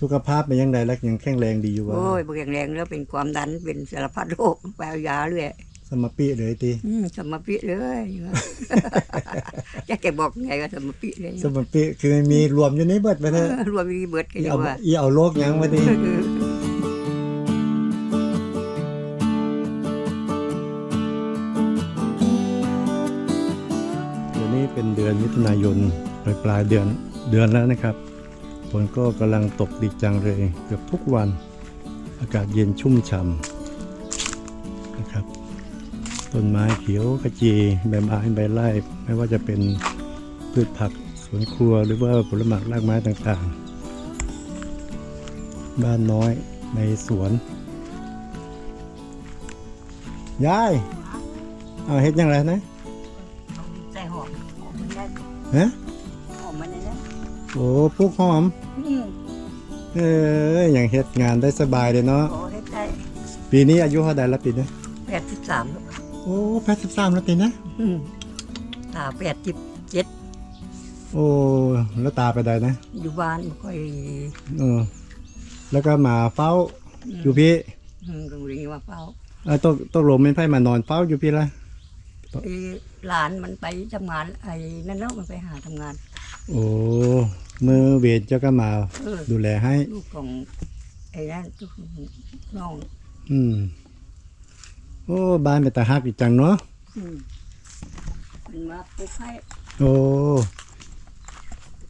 สุขภาพเป็นยังไงแล้วยังแข็งแรงดีอยู่วะโอ้ยบ่แข็งแรงแล้วเป็นความดันเป็นสารพัดโรคไปเอายาเรื่อยสมปีเลยตีอืมสมปิเลยจะแกบอกไงก็สมปิเลย สมปีคือมีรวมอยู่ในเบิดไปเอเถอะอรวมมีเบิดกันอีอยู่เอาว่าอีเอาโลกยังมาดีเดี๋ยวนี้เป็นเดือนมิถุนายนปลายปลายเดือนเดือนแล้วนะครับฝ นก็กำลังตกดีจังเลยเกือบทุกวัน อากาศเย็นชุ่มฉ่ำนะครับ ต้นไม้เขียวขจีใบไม้ใบไร่ไม่ว่าจะเป็นพืชผักสวนครัวหรือว่าผลไม้รากไม้ต่างๆ บ้านน้อยในสวนยายเอาเฮ็ดยังไงนะใส่หอมหอมมันได้ฮะหอมมันได้นะโอ้ปลูกหอมอืม เอออย่างเฮ็ดงานได้สบายเลยเนาะ ขอให้ได้ปีนี้อายุเท่าใดละปีนี้แปดสิบสามโอ้แปดสิบสามแล้วปีนะ ตาแปดสิบเจ็ดโอ้แล้วตาไปใดนะอยู่บ้านไม่ค่อยเออแล้วก็มาเฝ้าอยู่พี่อืมกังวลว่าเฝ้าเออต้องต้องลงเป็นไพ่มานอนเฝ้าอยู่พี่ละไอ้หลานมันไปทำงานไอ้นั่นแล้วมันไปหาทำงาน โอ้มือเวทเจ้าก็มาเออดูแลให้ ลูกของไอ้นั่นลูกของน้องอืม โอ้บ้านเป็นตาฮักอีกจังเนาะอืมมันมาปลุกให้โอ้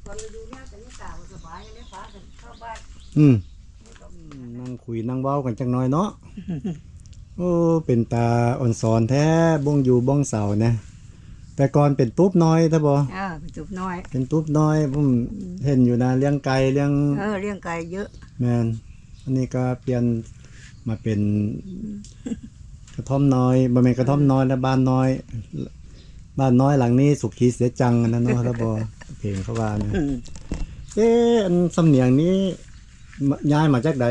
ตอนมาดูเนี่ยแต่นี่ตาบ่สบายเลยฟ้ากันเข้าบ้านอืมนั่งคุยนั่งเว้ากันจังน้อยเนาะโอ้เป็นตาอ่อนสอนแท้บ้งอยู่บ้องเสานะ แต่ก่อนเป็นตุ๊บน้อยท่าบออ่าเป็นจุบน้อย เป็นตุ๊บน้อยผมเห็นอยู่นะเลี้ยงไก่เลี้ยงเออเลี้ยงไก่เยอะแมนอันนี้ก็เปลี่ยนมาเป็นกระท่อมน้อยบ่แม่นกระท่อมน้อยและบ้านน้อย บ้านน้อยหลังนี้สุขีเสียจังอันนั้นเนาะท่าบอเพลงเขาว่าเนี่ยอืมเอ๊ะอันสำเนียงนี้มาย้ายมาจากใด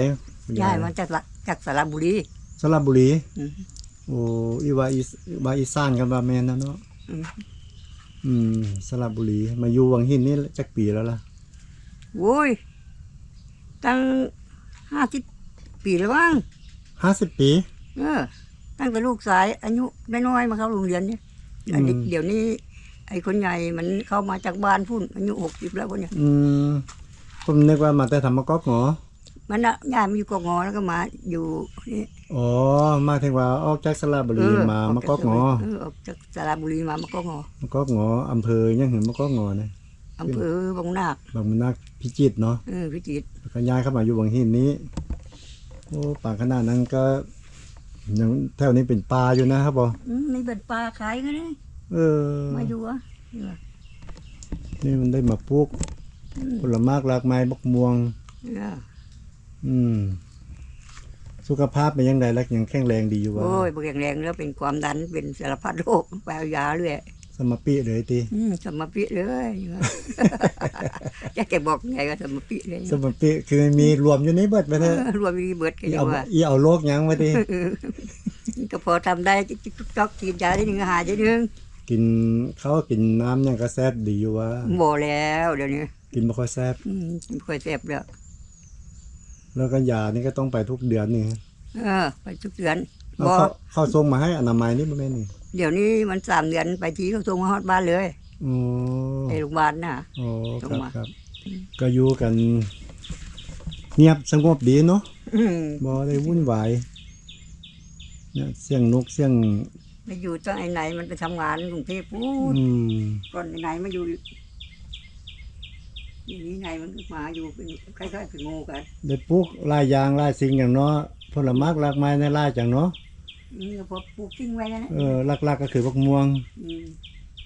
ย้ายมาจากละจากสระบุรีสระบุรีอืมโอ้อีว่าอีว่าอีสานกันว่าแม่นนะเนาะ อืมอืมสระบุรี มาอยู่วังหินนี่จักปีแล้วล่ะโว้ย ตั้งห้าสิบปีแล้วมั้งห้าสิบปี เออ ตั้งแต่ลูกสาย อายุน้อยๆมาเข้าโรงเรียนเนี่ยอันนี้อืมเดี๋ยวนี้ ไอ้คนใหญ่มันเข้ามาจากบ้านพุ่นอายุหกสิบแล้วคนเนี่ยอืมผมนึกว่ามาแต่ธรรมก๊อกหงอ มันน่ะย้ายมาอยู่กงอแล้วก็มาอยู่นี่อ๋อมาถึงว่าออกจากสระบุรีมาอมะกอกหงอเออออกจากสระบุรีมามากงอมะกอกหงออำเภอยังเห็นมะกอกหงอนะอำเภอบางนาคบางมันนักพิจิตรเนาะเออพิจิตรแล้วก็ย้ายเข้ามาอยู่วังหินนี้โอ้ป่าขนาดนั้นก็ยังแถวนี้เป็นป่าอยู่นะครับบออืมมีเบ็ดปลาขายกันเลยเออ มาอยู่อะนี่ว่ะนี่มันได้มาปลูกอืมผลไม้รากไม้บักม่วงเอออืม สุขภาพเป็นยังไงแล้วยังแข็งแรงดีอยู่วะโอ้ยบ่แข็งแรงแล้วเป็นความดันเป็นสารพัดโรคไปเอายาเรื่อยสมปีเลยตีอืมสมปิเลยจะแกบอกไงก็สมปิเลยสมปีคือมีรวมอยู่ในเบิดไปเอเถอะอรวมมีเบิดกันอีอยู่เอาว่าอีเอาโลกยังมาตีก็พอทำได้จิ๊กๆจ๊อกๆกินยาได้หนึ่งหาได้หนึ่งกินข้าวกินน้ำยังก็แซ่บดีอยู่ว่าบ่แล้วเดี๋ยวนี้กินไม่ค่อยแซ่บอืมไม่ค่อยแซ่บแล้ว แล้วก็ยานี่ก็ต้องไปทุกเดือนนี่เออ ไปทุกเดือนเอาบ่เข้าเข้าส่งมาให้อนามัยนี่บ่แม่นนี่เดี๋ยวนี้มันสามเดือนไปทีเขาส่งมาฮอดบ้านเลยอ๋อในโรงพยาบาลน่ะ อ๋อส่คงรับมา ครับ ก็อยู่กัน เงียบสงบดีเนาะอืมบ่ได้วุ่นวายเนี่ยเสียงนกเสียงไปอยู่ตั้งไอ้ไหนมันไปทำงานกรุงเทพพูดอืมก่อนไอ้ไหนมาอยู่ อย่างนี้ไหนมันก็มาอยู่เป็นคล้ายๆเป็นงูกันได้ปลูกหลายอย่างหลายสิ่งอย่างเนาะผลไม้รากไม้ในหลายจังเนาะนี่ก็พอปลูกทิ้งไว้นะเออหลักๆก็คือบักม่วงอืม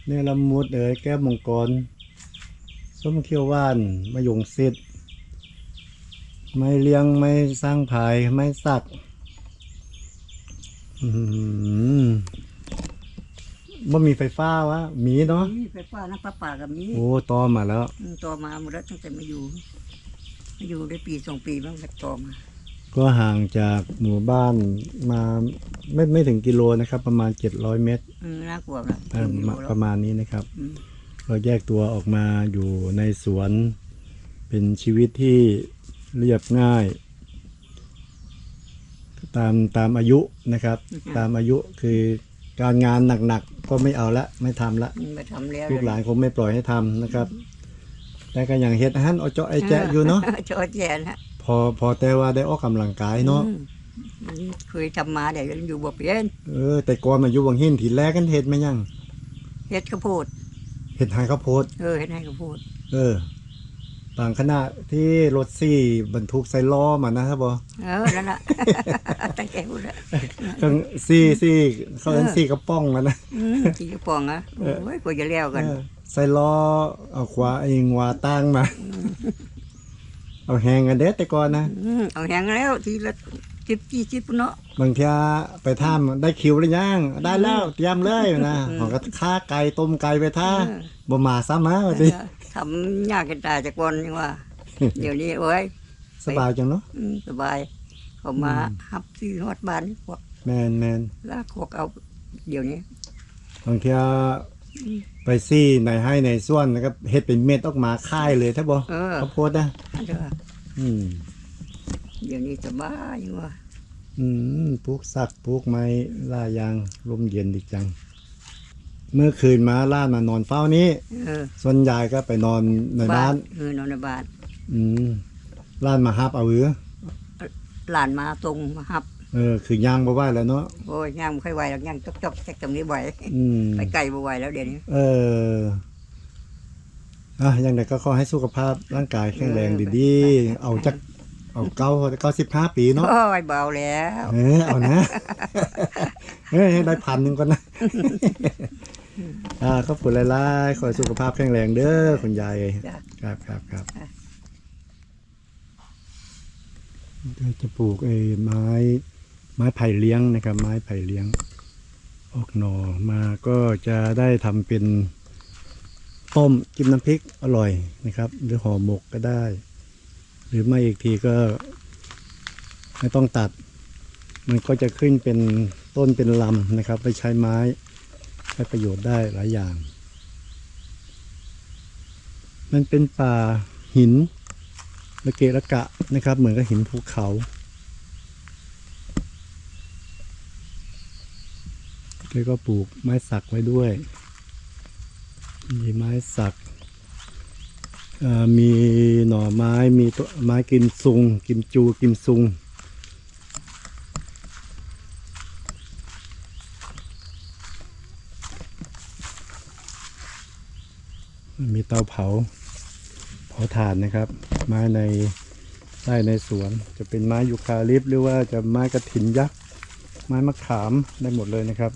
เนี่ยละมุดเอ๋ยแก้วมังกรส้มเขียวหว่านมะยงซิดไม่เลี้ยงไม่สร้างภายไม่สักอืม บ่มีไฟฟ้าวะมีเนาะนี่ไฟฟ้าน้ำประปากับมีโอ้ต่อมาแล้วอืมต่อมาหมดแล้วตั้งแต่มาอยู่มาอยู่ได้ปีสองปีบ้างแบบต่อมาก็ห่างจากหมู่บ้านมาไม่ไม่ถึงกิโลนะครับ ประมาณ 700 เมตรอืมน่ากลัวนะเอออยู่มาแล้วประมาณนี้นะครับ อืมก็แยกตัวออกมาอยู่ในสวน เป็นชีวิตที่เรียบง่าย ตามตามอายุนะครับ ตามอายุคือการงานหนักๆ ก็ไม่เอาละไม่ทำละมาทำแล้วลูกหลานคงไม่ปล่อยให้ทำนะครับ แต่ก็อย่างเฮ็ดอาหันเอาเจาะไอ้แจะอยู่เนาะจอแจนะพอพอแต่ว่าได้ออกกำลังกายเนาะ อืมมันเคยทำมาแต่ยังอยู่บ่เป็นเออ แต่ก่อนมาอยู่วังหินทีแรกกันเฮ็ดไหมยังเฮ็ดข้าวโพดเฮ็ดหายข้าวโพด เออเฮ็ดให้ข้าวโพด เออ ต่างขณะที่รถซี่บรรทุกใส่ล้อมานะครับบอเออนั่นน่ะตั้งใจพูดละเครื่องซี่ซี่เขาเอิ้นซี่กระป๋องแล้วนะอืมที่กระป๋องอะโอ้ยกว่าจะแล้วกันเออใส่ล้อเอาขวาไอ้งวาตั้งมาเอาแหงกันเด็ดแต่ก่อนนะอืมเอาแหงแล้วทีละจิบจีจิบเนาะบางทีไปท่ามได้คิวหรือยังได้แล้วเตรียมเลยนะอืมของก็ฆ่าไก่ต้มไก่ไปท่าเออบ่มาซ้ำมาว่าสิ ทำยากกันตายจากวันนี่ว่า เดี๋ยวนี้โอ้ยสบายจังเนาะอืมสบาย เขามาหับซื้อฮอดบ้านพวกแมนแมนลากพวกเอา เดี๋ยวนี้บางทีไปซี่ในให้ในส่วนนะครับเฮ็ดเป็นเม็ดออกมาค่ายเลยถ้าบ่เออข้าวโพดนะอันเด้ออืมเดี๋ยวนี้สบายอยู่ว่าอืมปลูกสักปลูกไม้ล่ายางลมเย็นดีจัง เมื่อคืนมาล่ามานอนเฝ้านี้ เออส่วนใหญ่ก็ไปนอนในบ้าน เออนอนในบ้านอืมล่านมาฮับเอาเอือหลานมาตรงมาหับเออ คือย่างบ่ไหวแล้วเนาะโอ้ยย่างไม่ค่อยไหวหรอกย่างจอกจอกแทกตรงนี้ไหวอืม ไปไกลบ่ไหวแล้วเดี๋ยวนี้เอออะอย่างไรก็ขอให้สุขภาพร่างกายแข็งแรงดีๆ เอาจัก เอาเก้าเก้าสิบห้าปีเนาะ โอ้ยเบาแล้ว เออ เอานะเฮ้ยให้ได้พันหนึ่งก่อนนะ อ่าขอบคุณหลายๆขอให้สุขภาพแข็งแรงเด้อคุณยายจ้ะ ครับครับครับค่ะ ก็จะปลูกไอ้ไม้ ไม้ไผ่เลี้ยงนะครับ ไม้ไผ่เลี้ยง ออกหน่อมาก็จะได้ทำเป็นต้มจิ้มน้ำพริกอร่อยนะครับ หรือห่อหมกก็ได้ หรือไม่อีกทีก็ ไม่ต้องตัด มันก็จะขึ้นเป็นต้นเป็นลำนะครับ ไปใช้ไม้ใช้ประโยชน์ได้หลายอย่าง มันเป็นป่าหินระเกะระกะนะครับ เหมือนกับหินภูเขา แล้วก็ปลูกไม้สักไว้ด้วย มีไม้สัก มีหน่อไม้ มีตัวไม้กิมซุง กิมจู กิมซุง มีเตาเผาเผาถ่านนะครับ ไม้ในไร่ในสวน จะเป็นไม้ยูคาลิปหรือว่าจะไม้กระถินยักษ์ไม้มะขามได้หมดเลยนะครับ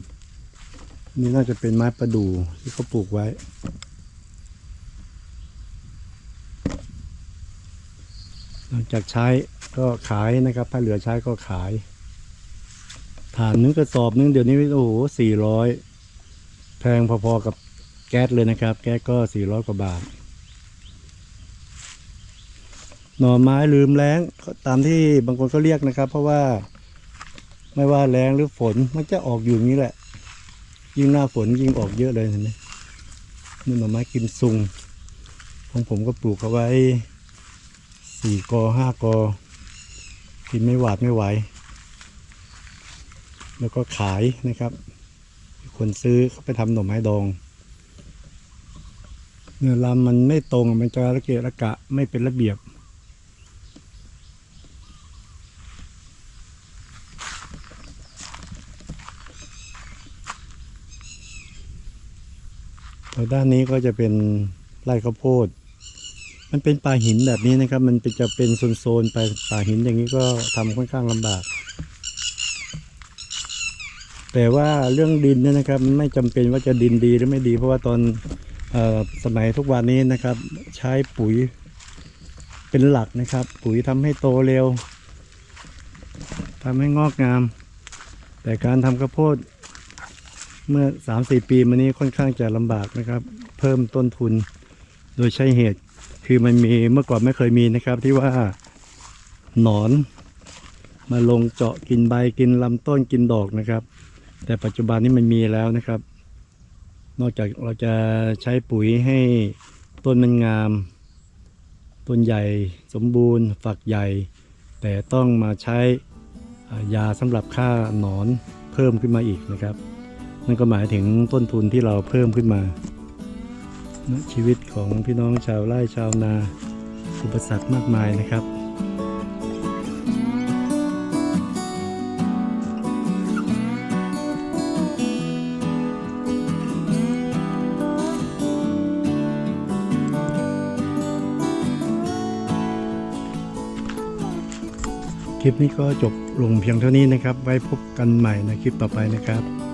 นี่น่าจะเป็นไม้ประดู่ที่เขาปลูกไว้หลังจากใช้ก็ขายนะครับ ถ้าเหลือใช้ก็ขายฐานนึงกระสอบนึงเดี๋ยวนี้โอ้โหสี่ร้อยแพงพอๆกับ แก๊สเลยนะครับ แก๊สก็สี่ร้อยกว่าบาท หน่อไม้ลืมแล้งตามที่บางคนก็เรียกนะครับ เพราะว่าไม่ว่าแรงหรือฝนมันจะออกอยู่นี้แหละ ยิ่งหน้าฝนยิ่งออกเยอะเลยเห็นไหมนี่หน่อไม้กิมซุงของผมก็ปลูกเอาไว้สี่กอห้ากอกินไม่หวาดไม่ไหว แล้วก็ขายนะครับ คนซื้อเขาไปทำหน่อไม้ดอง เนื้อลำมันไม่ตรงมันจะระเกะระกะไม่เป็นระเบียบ ทางด้านนี้ก็จะเป็นไร่ข้าวโพด มันเป็นป่าหินแบบนี้นะครับ มันเป็นจะเป็นโซนๆไปป่าหินอย่างนี้ก็ทำค่อนข้างลำบาก แต่ว่าเรื่องดินเนี่ยนะครับมันไม่จำเป็นว่าจะดินดีหรือไม่ดีเพราะว่าตอน สมัยทุกวันนี้นะครับ ใช้ปุ๋ยเป็นหลักนะครับ ปุ๋ยทำให้โตเร็วทำให้งอกงาม แต่การทำข้าวโพดเมื่อสามสี่ปีมานี้ค่อนข้างจะลำบากนะครับ เพิ่มต้นทุนโดยใช้เหตุคือมันมีเมื่อก่อนไม่เคยมีนะครับ ที่ว่าหนอน มาลงเจาะกินใบกินลำต้นกินดอกนะครับ แต่ปัจจุบันนี้มันมีแล้วนะครับ นอกจากเราจะใช้ปุ๋ยให้ต้นมันงาม ต้นใหญ่สมบูรณ์ ฝักใหญ่ แต่ต้องมาใช้ยาสำหรับฆ่าหนอนเพิ่มขึ้นมาอีกนะครับ นั่นก็หมายถึงต้นทุนที่เราเพิ่มขึ้นมา ชีวิตของพี่น้องชาวไร่ชาวนา อุปสรรคมากมายนะครับ คลิปนี้ก็จบลงเพียงเท่านี้นะครับ ไว้พบกันใหม่ในคลิปต่อไปนะครับ